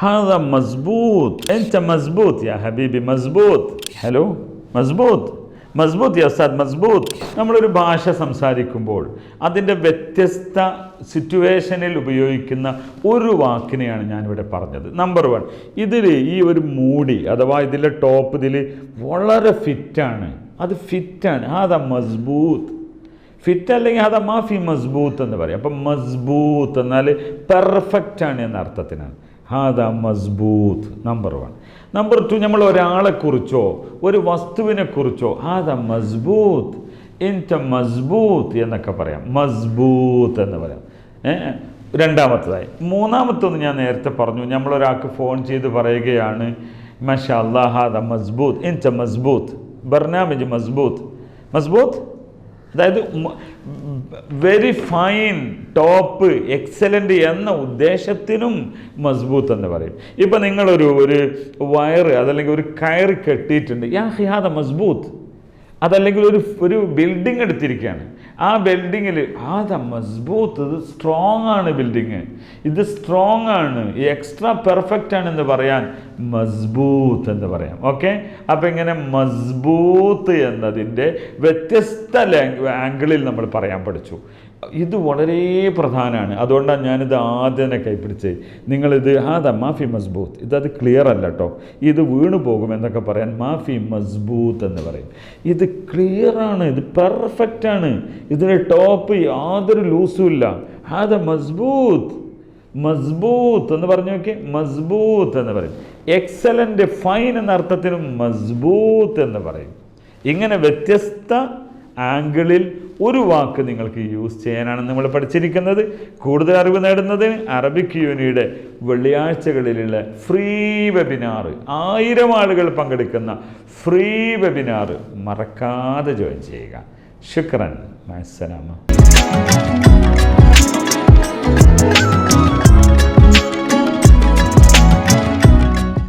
هذا مزبوط انت مزبوط يا حبيبي مزبوط hello Mazboot Mazboot യാ ഉസ്താദ് മസ്ബൂത്ത് നമ്മളൊരു ഭാഷ സംസാരിക്കുമ്പോൾ അതിൻ്റെ വ്യത്യസ്ത സിറ്റുവേഷനിൽ ഉപയോഗിക്കുന്ന ഒരു വാക്കിനെയാണ് ഞാനിവിടെ പറഞ്ഞത് നമ്പർ വൺ ഇതിൽ ഈ ഒരു മൂടി അഥവാ ഇതിലെ ടോപ്പ് ഇതിൽ വളരെ ഫിറ്റാണ് അത് ഫിറ്റാണ് അതാ മസ്ബൂത്ത് ഫിറ്റ് അല്ലെങ്കിൽ അതാ മാഫി മസ്ബൂത്ത് എന്ന് പറയും അപ്പം മസ്ബൂത്ത് എന്നാൽ പെർഫെക്റ്റ് ആണ് എന്ന അർത്ഥത്തിനാണ് ഹാദ മസ്ബൂത്ത് നമ്പർ വൺ നമ്പർ ടു നമ്മൾ ഒരാളെക്കുറിച്ചോ ഒരു വസ്തുവിനെക്കുറിച്ചോ ഹാദ മസ്ബൂത്ത് ഇന്റ മസ്ബൂത്ത് എന്നൊക്കെ പറയാം. മസ്ബൂത്ത് എന്ന് പറയാം. രണ്ടാമത്തതായി. മൂന്നാമത്തൊന്ന് ഞാൻ നേരത്തെ പറഞ്ഞു നമ്മളൊരാൾക്ക് ഫോൺ ചെയ്ത് പറയുകയാണ് മഷാ അള്ളാഹാദ മസ്ബൂത്ത് ഇന്റ മസ്ബൂത്ത് ബർനാമിജ് മസ്ബൂത്ത്. മസ്ബൂത്ത്? അതായത് വെരി ഫൈൻ ടോപ്പ് എക്സലന്റ് എന്ന ഉദ്ദേശത്തിനും മസ്ബൂത്ത് എന്ന് പറയും. ഇപ്പം നിങ്ങളൊരു ഒരു വയറ് അതല്ലെങ്കിൽ ഒരു കയറ് കെട്ടിയിട്ടുണ്ട്. യാ ഹിയാദ മസ്ബൂത്ത്. അതല്ലെങ്കിൽ ഒരു ഒരു ബിൽഡിംഗ് എടുത്തിരിക്കുകയാണ്. ആ ബിൽഡിങ്ങിൽ ത മസ്ബൂത്ത് ഇത് സ്ട്രോങ് ആണ് ബിൽഡിങ് ഇത് സ്ട്രോങ് ആണ്. എക്സ്ട്രാ പെർഫെക്റ്റ് ആണ് എന്ന് പറയാൻ മസ്ബൂത്ത് എന്ന് പറയാം. ഓക്കെ അപ്പം ഇങ്ങനെ മസ്ബൂത്ത് എന്നതിന്റെ വ്യത്യസ്ത ആംഗിളിൽ നമ്മൾ പറയാൻ പഠിച്ചു. ഇത് വളരെ പ്രധാനമാണ്. അതുകൊണ്ടാണ് ഞാനിത് ആദ്യം തന്നെ കൈപ്പിടിച്ച് നിങ്ങളിത് ഹാദ മാഫി മസ്ബൂത്ത്. ഇതത് ക്ലിയർ അല്ല കേട്ടോ ഇത് വീണു പോകും എന്നൊക്കെ പറയാൻ മാഫി മസ്ബൂത്ത് എന്ന് പറയും. ഇത് ക്ലിയറാണ് ഇത് പെർഫെക്റ്റ് ആണ്. ഇതിന് ടോപ്പ് യാതൊരു ലൂസും ഇല്ല. ഹാദ മസ്ബൂത്ത്. മസ്ബൂത്ത് എന്ന് പറഞ്ഞു നോക്കി. മസ്ബൂത്ത് എന്ന് പറയും. എക്സലന്റ് ഫൈൻ എന്ന അർത്ഥത്തിനും മസ്ബൂത്ത് എന്ന് പറയും. ഇങ്ങനെ വ്യത്യസ്ത ആംഗിളിൽ ഒരു വാക്ക് നിങ്ങൾക്ക് യൂസ് ചെയ്യാനാണ് നമ്മൾ പഠിച്ചിരിക്കുന്നത്. കൂടുതൽ അറിവ് നേടുന്നതിന് അറബിക് യൂണിയുടെ വെള്ളിയാഴ്ചകളിലുള്ള ഫ്രീ വെബിനാർ ആയിരം ആളുകൾ പങ്കെടുക്കുന്ന ഫ്രീ വെബിനാർ മറക്കാതെ ജോയിൻ ചെയ്യുക. ശുക്രൻ മത്സലാമ